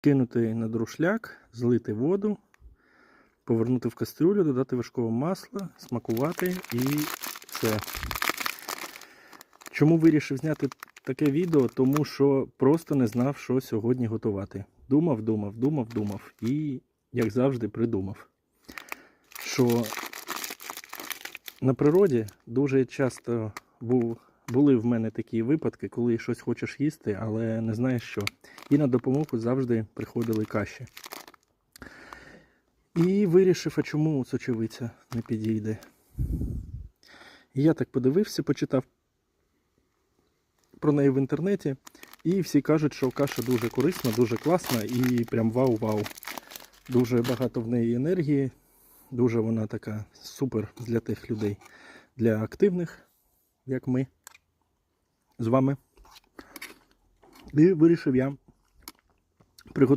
кинути на друшляк, злити воду, повернути в кастрюлю, додати вершкове масло, смакувати і все. Чому вирішив зняти таке відео? Тому що просто не знав, що сьогодні готувати. Думав, думав, думав, думав. І, як завжди, придумав, що на природі дуже часто був, були в мене такі випадки, коли щось хочеш їсти, але не знаєш що. І на допомогу завжди приходили каші. І вирішив, а чому сочевиця не підійде. І я так подивився, почитав про неї в інтернеті, і всі кажуть, що каша дуже корисна, дуже класна і прям вау-вау. Дуже багато в неї енергії, дуже вона така супер для тих людей, для активних, як ми з вами. І вирішив я